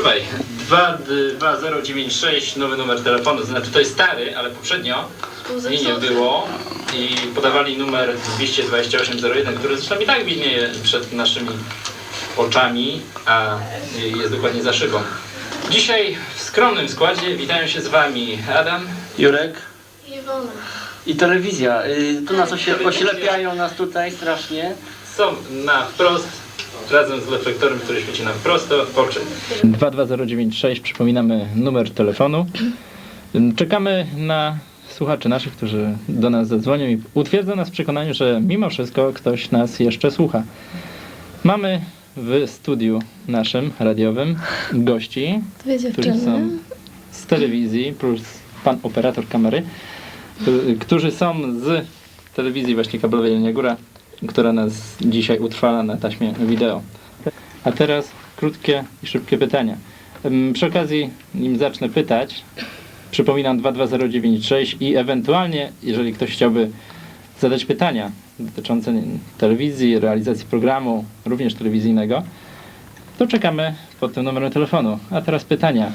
Słuchaj, 22096, nowy numer telefonu, znaczy to jest stary, ale poprzednio mi nie było i podawali numer 22801, który zresztą i tak widnieje przed naszymi oczami, a jest dokładnie za szybą. Dzisiaj w skromnym składzie witają się z Wami Adam, Jurek Iwona. i telewizja. Y, tu nas osi- Telewizja. oślepiają nas tutaj strasznie. są na wprost, razem z reflektorem, który świeci nam prosto w oczy. 22096, przypominamy numer telefonu. Czekamy na słuchaczy naszych, którzy do nas zadzwonią i utwierdzą nas w przekonaniu, że mimo wszystko ktoś nas jeszcze słucha. Mamy w studiu naszym radiowym gości, Dwie którzy dziewczyny. są z telewizji, plus pan operator kamery, którzy- którzy są z telewizji właśnie kablowej Jelenia Góra, która nas dzisiaj utrwala na taśmie wideo. A teraz krótkie i szybkie pytania. Przy okazji, nim zacznę pytać, przypominam 22096 i ewentualnie, jeżeli ktoś chciałby zadać pytania dotyczące telewizji, realizacji programu, również telewizyjnego, to czekamy pod tym numerem telefonu. A teraz pytania.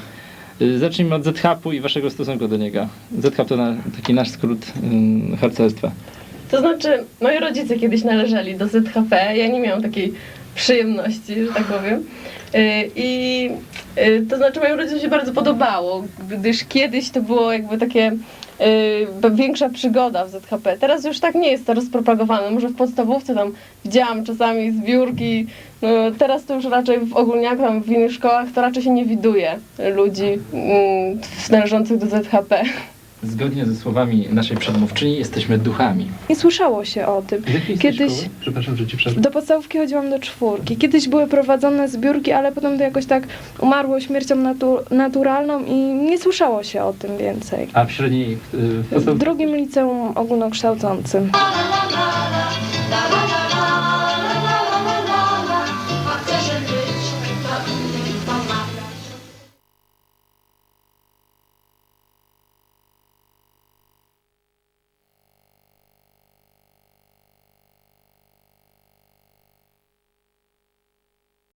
Y, Zacznijmy od ZHAP-u i waszego stosunku do niego. ZHAP to na, taki nasz skrót ym, harcerstwa. To znaczy, moi rodzice kiedyś należeli do ZHP, ja nie miałam takiej przyjemności, że tak powiem. Y, I y, to znaczy, moim rodzicom się bardzo podobało, gdyż kiedyś to było jakby takie y, większa przygoda w ZHP. Teraz już tak nie jest to rozpropagowane. Może w podstawówce tam widziałam czasami zbiórki. No, teraz to już raczej w ogólniakach, tam w innych szkołach to raczej się nie widuje ludzi mm, należących do ZHP. Zgodnie ze słowami naszej przedmówczyni jesteśmy duchami. Nie słyszało się o tym. Kiedyś Przepraszam, że ci przerwę. do podstawówki chodziłam do czwórki. Kiedyś były prowadzone zbiórki, ale potem to jakoś tak umarło śmiercią natu naturalną i nie słyszało się o tym więcej. A w średniej y, W drugim liceum ogólnokształcącym. La la la la la, la la la